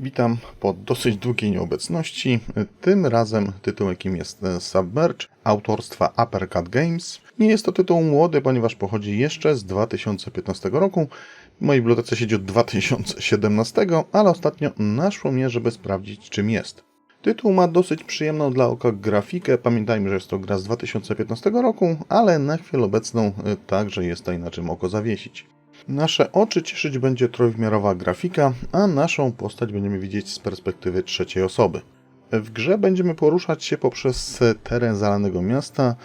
Witam po dosyć długiej nieobecności. Tym razem tytuł, jakim jest Submerge, autorstwa Uppercut Games. Nie jest to tytuł młody, ponieważ pochodzi jeszcze z 2015 roku. W mojej bibliotece siedzi od 2017, ale ostatnio naszło mnie, żeby sprawdzić, czym jest. Tytuł ma dosyć przyjemną dla oka grafikę. Pamiętajmy, że jest to gra z 2015 roku, ale na chwilę obecną y, także jest na czym oko zawiesić. Nasze oczy cieszyć będzie trójwymiarowa grafika, a naszą postać będziemy widzieć z perspektywy trzeciej osoby. W grze będziemy poruszać się poprzez teren zalanego miasta.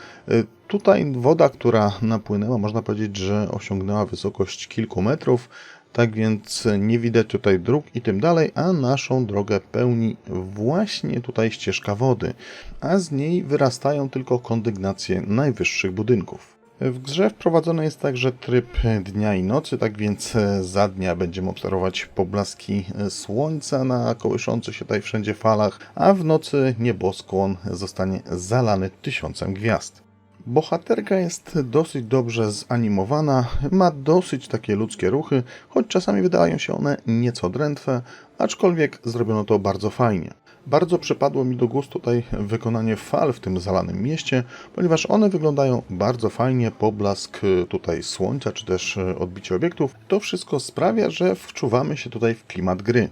Tutaj woda, która napłynęła, można powiedzieć, że osiągnęła wysokość kilku metrów, tak więc nie widać tutaj dróg i tym dalej, a naszą drogę pełni właśnie tutaj ścieżka wody, a z niej wyrastają tylko kondygnacje najwyższych budynków. W grze wprowadzony jest także tryb dnia i nocy, tak więc za dnia będziemy obserwować poblaski słońca na kołyszących się tutaj wszędzie falach, a w nocy nieboskłon zostanie zalany tysiącem gwiazd. Bohaterka jest dosyć dobrze zanimowana, ma dosyć takie ludzkie ruchy, choć czasami wydają się one nieco drętwe, aczkolwiek zrobiono to bardzo fajnie. Bardzo przypadło mi do gustu tutaj wykonanie fal w tym zalanym mieście, ponieważ one wyglądają bardzo fajnie, poblask tutaj słońca, czy też odbicie obiektów. To wszystko sprawia, że wczuwamy się tutaj w klimat gry.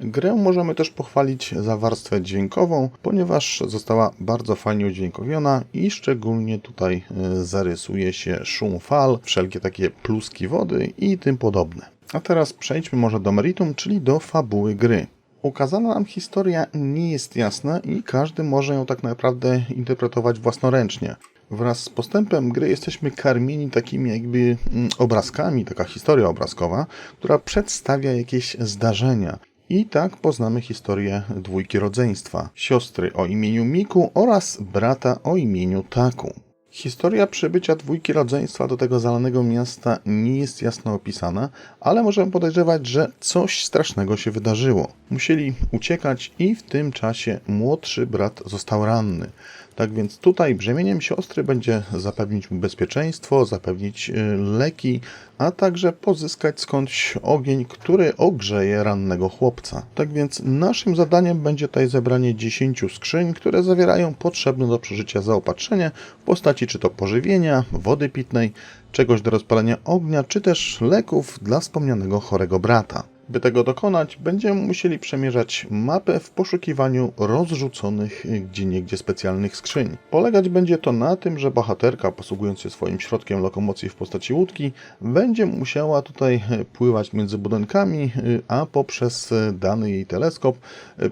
Grę możemy też pochwalić za warstwę dźwiękową, ponieważ została bardzo fajnie udźwiękowiona i szczególnie tutaj zarysuje się szum fal, wszelkie takie pluski wody i tym podobne. A teraz przejdźmy może do meritum, czyli do fabuły gry. Ukazana nam historia nie jest jasna i każdy może ją tak naprawdę interpretować własnoręcznie. Wraz z postępem gry jesteśmy karmieni takimi jakby obrazkami, taka historia obrazkowa, która przedstawia jakieś zdarzenia. I tak poznamy historię dwójki rodzeństwa, siostry o imieniu Miku oraz brata o imieniu Taku. Historia przybycia dwójki rodzeństwa do tego zalanego miasta nie jest jasno opisana, ale możemy podejrzewać, że coś strasznego się wydarzyło. Musieli uciekać i w tym czasie młodszy brat został ranny. Tak więc tutaj brzemieniem siostry będzie zapewnić mu bezpieczeństwo, zapewnić leki, a także pozyskać skądś ogień, który ogrzeje rannego chłopca. Tak więc naszym zadaniem będzie tutaj zebranie 10 skrzyń, które zawierają potrzebne do przeżycia zaopatrzenie w postaci czy to pożywienia, wody pitnej, czegoś do rozpalenia ognia, czy też leków dla wspomnianego chorego brata. By tego dokonać, będziemy musieli przemierzać mapę w poszukiwaniu rozrzuconych gdzieniegdzie specjalnych skrzyń. Polegać będzie to na tym, że bohaterka, posługując się swoim środkiem lokomocji w postaci łódki, będzie musiała tutaj pływać między budynkami, a poprzez dany jej teleskop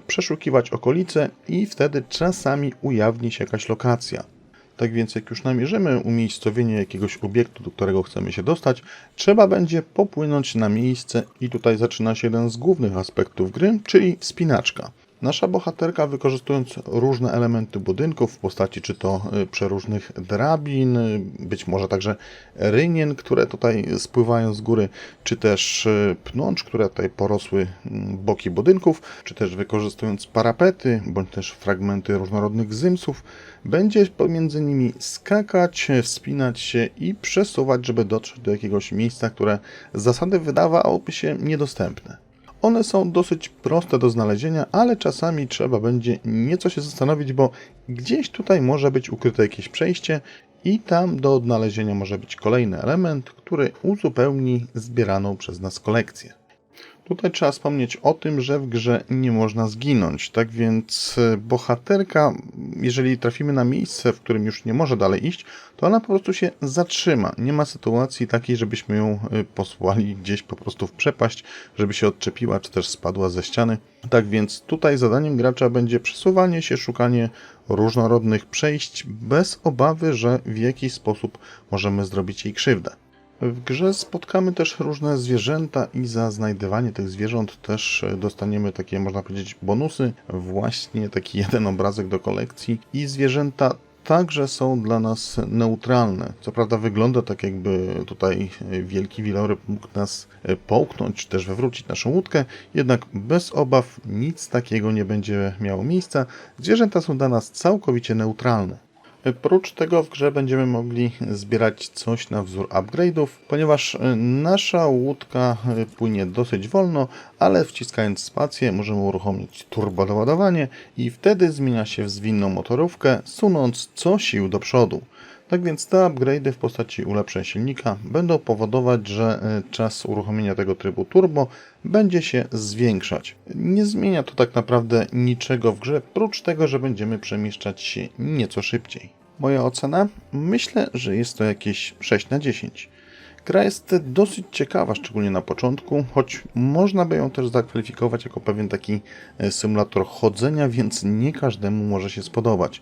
przeszukiwać okolice i wtedy czasami ujawni się jakaś lokacja. Tak więc jak już namierzymy umiejscowienie jakiegoś obiektu, do którego chcemy się dostać, trzeba będzie popłynąć na miejsce i tutaj zaczyna się jeden z głównych aspektów gry, czyli wspinaczka. Nasza bohaterka wykorzystując różne elementy budynków w postaci czy to przeróżnych drabin, być może także rynien, które tutaj spływają z góry, czy też pnącz, które tutaj porosły boki budynków, czy też wykorzystując parapety, bądź też fragmenty różnorodnych zymsów, będzie pomiędzy nimi skakać, wspinać się i przesuwać, żeby dotrzeć do jakiegoś miejsca, które z zasady wydawałoby się niedostępne. One są dosyć proste do znalezienia, ale czasami trzeba będzie nieco się zastanowić, bo gdzieś tutaj może być ukryte jakieś przejście i tam do odnalezienia może być kolejny element, który uzupełni zbieraną przez nas kolekcję. Tutaj trzeba wspomnieć o tym, że w grze nie można zginąć, tak więc bohaterka, jeżeli trafimy na miejsce, w którym już nie może dalej iść, to ona po prostu się zatrzyma. Nie ma sytuacji takiej, żebyśmy ją posłali gdzieś po prostu w przepaść, żeby się odczepiła, czy też spadła ze ściany. Tak więc tutaj zadaniem gracza będzie przesuwanie się, szukanie różnorodnych przejść, bez obawy, że w jakiś sposób możemy zrobić jej krzywdę. W grze spotkamy też różne zwierzęta i za znajdywanie tych zwierząt też dostaniemy takie, można powiedzieć, bonusy. Właśnie taki jeden obrazek do kolekcji i zwierzęta także są dla nas neutralne. Co prawda wygląda tak, jakby tutaj wielki wieloryb mógł nas połknąć, czy też wywrócić naszą łódkę, jednak bez obaw nic takiego nie będzie miało miejsca. Zwierzęta są dla nas całkowicie neutralne. Prócz tego w grze będziemy mogli zbierać coś na wzór upgrade'ów, ponieważ e, nasza łódka e, płynie dosyć wolno, ale wciskając spację możemy uruchomić turbodoładowanie i wtedy zmienia się w zwinną motorówkę, sunąc co sił do przodu. Tak więc te upgrade'y w postaci ulepszeń silnika będą powodować, że e, czas uruchomienia tego trybu turbo będzie się zwiększać. Nie zmienia to tak naprawdę niczego w grze, prócz tego, że będziemy przemieszczać się nieco szybciej. Moja ocena? Myślę, że jest to jakieś 6 na 10. Gra jest dosyć ciekawa, szczególnie na początku, choć można by ją też zakwalifikować jako pewien taki e, symulator chodzenia, więc nie każdemu może się spodobać.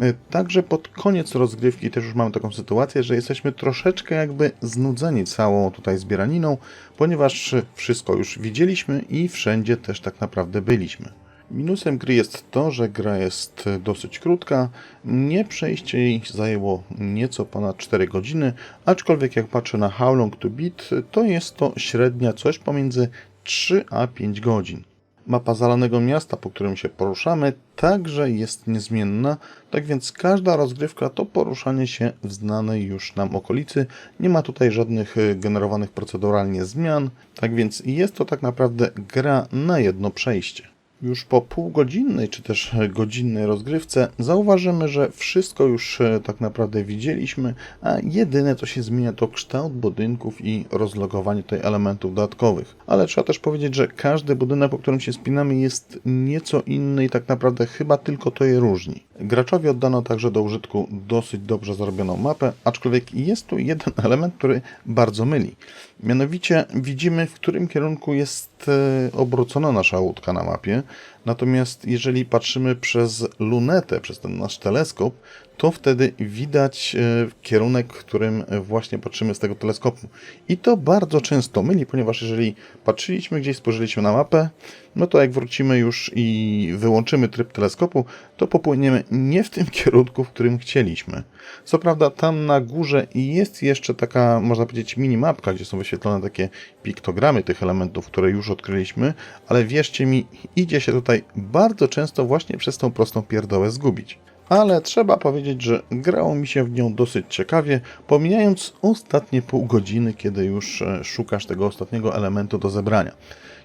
E, także pod koniec rozgrywki też już mamy taką sytuację, że jesteśmy troszeczkę jakby znudzeni całą tutaj zbieraniną, ponieważ wszystko już widzieliśmy i wszędzie też tak naprawdę byliśmy. Minusem gry jest to, że gra jest dosyć krótka. Nie przejście jej zajęło nieco ponad 4 godziny, aczkolwiek jak patrzę na How Long to Beat, to jest to średnia coś pomiędzy 3 a 5 godzin. Mapa zalanego miasta, po którym się poruszamy, także jest niezmienna, tak więc każda rozgrywka to poruszanie się w znanej już nam okolicy. Nie ma tutaj żadnych e, generowanych proceduralnie zmian, tak więc jest to tak naprawdę gra na jedno przejście. Już po półgodzinnej czy też godzinnej rozgrywce zauważymy, że wszystko już e, tak naprawdę widzieliśmy, a jedyne co się zmienia to kształt budynków i rozlogowanie tutaj elementów dodatkowych. Ale trzeba też powiedzieć, że każdy budynek, po którym się spinamy jest nieco inny i tak naprawdę chyba tylko to je różni. Graczowi oddano także do użytku dosyć dobrze zrobioną mapę, aczkolwiek jest tu jeden element, który bardzo myli. Mianowicie widzimy, w którym kierunku jest e, obrócona nasza łódka na mapie. Natomiast jeżeli patrzymy przez lunetę, przez ten nasz teleskop, to wtedy widać e, kierunek, w którym właśnie patrzymy z tego teleskopu. I to bardzo często myli, ponieważ jeżeli patrzyliśmy gdzieś, spojrzeliśmy na mapę, no to jak wrócimy już i wyłączymy tryb teleskopu, to popłyniemy nie w tym kierunku, w którym chcieliśmy. Co prawda tam na górze jest jeszcze taka, można powiedzieć, minimapka, gdzie są wyświetlone takie piktogramy tych elementów, które już odkryliśmy, ale wierzcie mi, idzie się tutaj bardzo często właśnie przez tą prostą pierdołę zgubić ale trzeba powiedzieć, że grało mi się w nią dosyć ciekawie, pomijając ostatnie pół godziny, kiedy już e, szukasz tego ostatniego elementu do zebrania.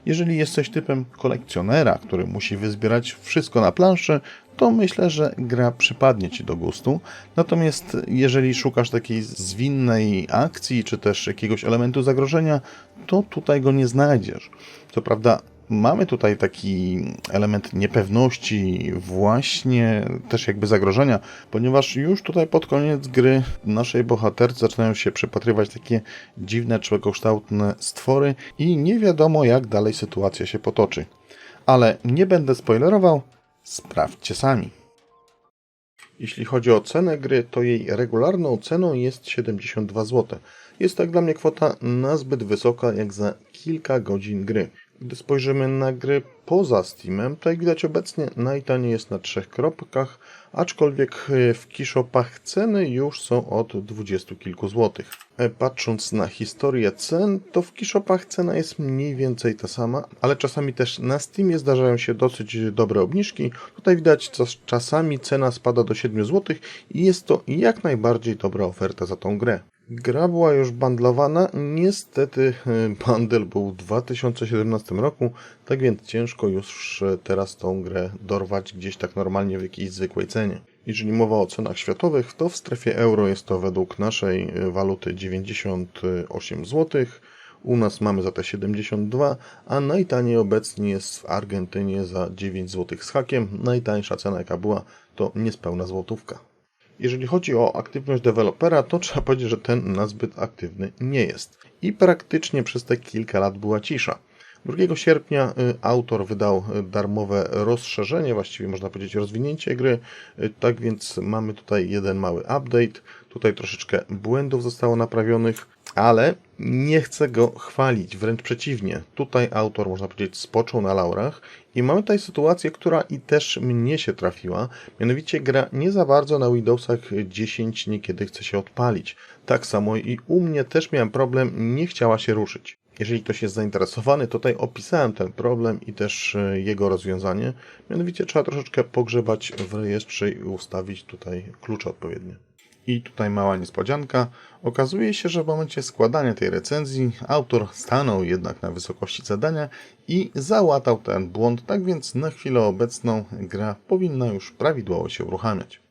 Jeżeli jesteś typem kolekcjonera, który musi wyzbierać wszystko na planszy, to myślę, że gra przypadnie Ci do gustu. Natomiast jeżeli szukasz takiej zwinnej akcji, czy też jakiegoś elementu zagrożenia, to tutaj go nie znajdziesz. Co prawda mamy tutaj taki element niepewności, właśnie też jakby zagrożenia, ponieważ już tutaj pod koniec gry naszej bohaterce zaczynają się przypatrywać takie dziwne, człowiekokształtne stwory i nie wiadomo jak dalej sytuacja się potoczy. Ale nie będę spoilerował, sprawdźcie sami. Jeśli chodzi o cenę gry, to jej regularną ceną jest 72 zł. Jest tak dla mnie kwota nazbyt wysoka jak za kilka godzin gry. Gdy spojrzymy na gry poza Steamem, to jak widać obecnie najtaniej jest na trzech kropkach, aczkolwiek w keyshopach ceny już są od dwudziestu kilku złotych. E, patrząc na historię cen, to w keyshopach cena jest mniej więcej ta sama, ale czasami też na Steamie zdarzają się dosyć dobre obniżki. Tutaj widać, że czasami cena spada do 7 zł i jest to jak najbardziej dobra oferta za tą grę. Gra była już bandlowana, niestety e, bundle był w 2017 roku, tak więc ciężko już teraz tą grę dorwać gdzieś tak normalnie w jakiejś zwykłej cenie. Jeżeli mowa o cenach światowych, to w strefie euro jest to według naszej e, waluty 98 zł, u nas mamy za te 72, a najtaniej obecnie jest w Argentynie za 9 zł z hakiem. Najtańsza cena jaka była to niespełna złotówka. Jeżeli chodzi o aktywność dewelopera, to trzeba powiedzieć, że ten nazbyt aktywny nie jest. I praktycznie przez te kilka lat była cisza. 2 sierpnia y, autor wydał y, darmowe rozszerzenie, właściwie można powiedzieć rozwinięcie gry. Y, tak więc mamy tutaj jeden mały update. Tutaj troszeczkę błędów zostało naprawionych, ale nie chcę go chwalić, wręcz przeciwnie. Tutaj autor, można powiedzieć, spoczął na laurach i mamy tutaj sytuację, która i też mnie się trafiła, mianowicie gra nie za bardzo na Windowsach 10 niekiedy chce się odpalić. Tak samo i u mnie też miałem problem, nie chciała się ruszyć. Jeżeli ktoś jest zainteresowany, tutaj opisałem ten problem i też e, jego rozwiązanie. Mianowicie trzeba troszeczkę pogrzebać w rejestrze i ustawić tutaj klucze odpowiednie. I tutaj mała niespodzianka. Okazuje się, że w momencie składania tej recenzji autor stanął jednak na wysokości zadania i załatał ten błąd, tak więc na chwilę obecną gra powinna już prawidłowo się uruchamiać.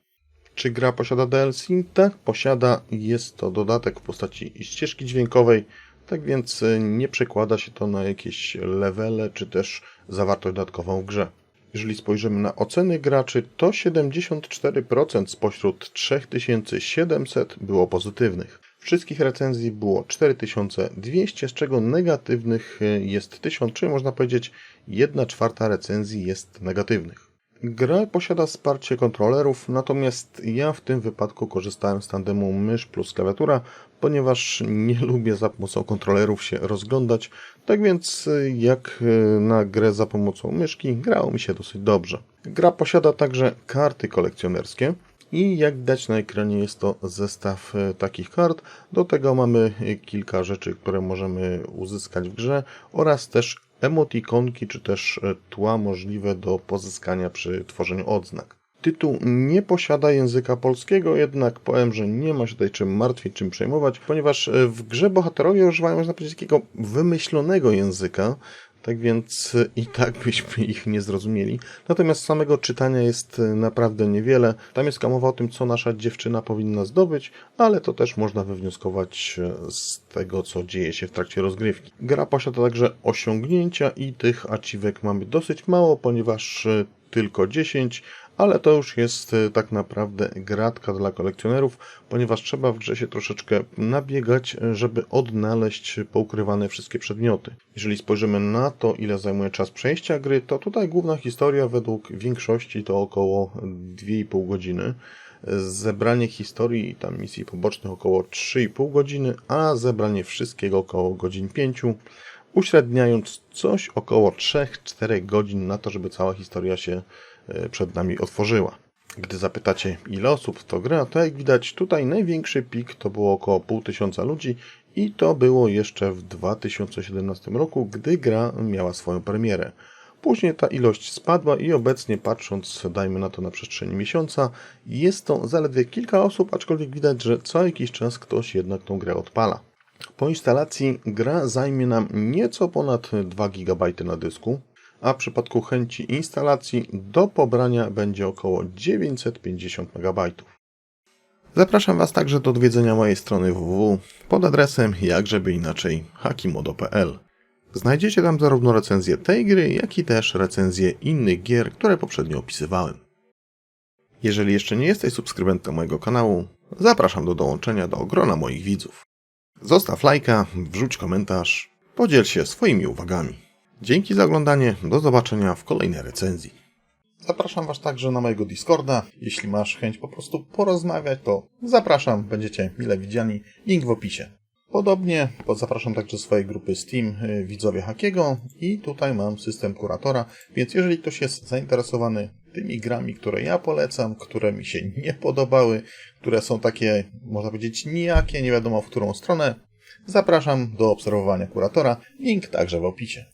Czy gra posiada DLC? Tak, posiada. Jest to dodatek w postaci ścieżki dźwiękowej, tak więc e, nie przekłada się to na jakieś levele czy też zawartość dodatkową w grze. Jeżeli spojrzymy na oceny graczy, to 74% spośród 3700 było pozytywnych. Wszystkich recenzji było 4200, z czego negatywnych e, jest 1000, czyli można powiedzieć 1 czwarta recenzji jest negatywnych. Gra posiada wsparcie kontrolerów, natomiast ja w tym wypadku korzystałem z tandemu mysz plus klawiatura, ponieważ nie lubię za pomocą kontrolerów się rozglądać, tak więc jak na grę za pomocą myszki grało mi się dosyć dobrze. Gra posiada także karty kolekcjonerskie, i jak widać na ekranie jest to zestaw e, takich kart. Do tego mamy kilka rzeczy, które możemy uzyskać w grze oraz też emotikonki czy też e, tła możliwe do pozyskania przy tworzeniu odznak. Tytuł nie posiada języka polskiego, jednak powiem, że nie ma się tutaj czym martwić, czym przejmować, ponieważ e, w grze bohaterowie używają, można powiedzieć, takiego wymyślonego języka, tak więc e, i tak byśmy ich nie zrozumieli. Natomiast samego czytania jest naprawdę niewiele. Tam jest mowa o tym, co nasza dziewczyna powinna zdobyć, ale to też można wywnioskować z tego, co dzieje się w trakcie rozgrywki. Gra posiada także osiągnięcia i tych achievek mamy dosyć mało, ponieważ tylko 10, ale to już jest e, tak naprawdę gratka dla kolekcjonerów, ponieważ trzeba w grze się troszeczkę nabiegać, e, żeby odnaleźć poukrywane wszystkie przedmioty. Jeżeli spojrzymy na to, ile zajmuje czas przejścia gry, to tutaj główna historia według większości to około 2,5 godziny zebranie historii i tam misji pobocznych około 3,5 godziny, a zebranie wszystkiego około godzin 5, uśredniając coś około 3-4 godzin na to, żeby cała historia się E, przed nami otworzyła. Gdy zapytacie, ile osób to gra, to jak widać tutaj największy pik to było około pół tysiąca ludzi i to było jeszcze w 2017 roku, gdy gra miała swoją premierę. Później ta ilość spadła i obecnie patrząc, dajmy na to na przestrzeni miesiąca, jest to zaledwie kilka osób, aczkolwiek widać, że co jakiś czas ktoś jednak tą grę odpala. Po instalacji gra zajmie nam nieco ponad 2 GB na dysku, a w przypadku chęci instalacji do pobrania będzie około 950 MB. Zapraszam Was także do odwiedzenia mojej strony www pod adresem jakżeby inaczej hakimodo.pl. Znajdziecie tam zarówno recenzję tej gry, jak i też recenzję innych gier, które poprzednio opisywałem. Jeżeli jeszcze nie jesteś subskrybentem mojego kanału, zapraszam do dołączenia do grona moich widzów. Zostaw lajka, wrzuć komentarz, podziel się swoimi uwagami. Dzięki za oglądanie, do zobaczenia w kolejnej recenzji. Zapraszam Was także na mojego Discorda. Jeśli masz chęć po prostu porozmawiać, to zapraszam, będziecie mile widziani. Link w opisie. Podobnie zapraszam także swojej grupy Steam y, Widzowie Hakiego i tutaj mam system kuratora, więc jeżeli ktoś jest zainteresowany tymi grami, które ja polecam, które mi się nie podobały, które są takie, można powiedzieć, nijakie, nie wiadomo w którą stronę, zapraszam do obserwowania kuratora. Link także w opisie.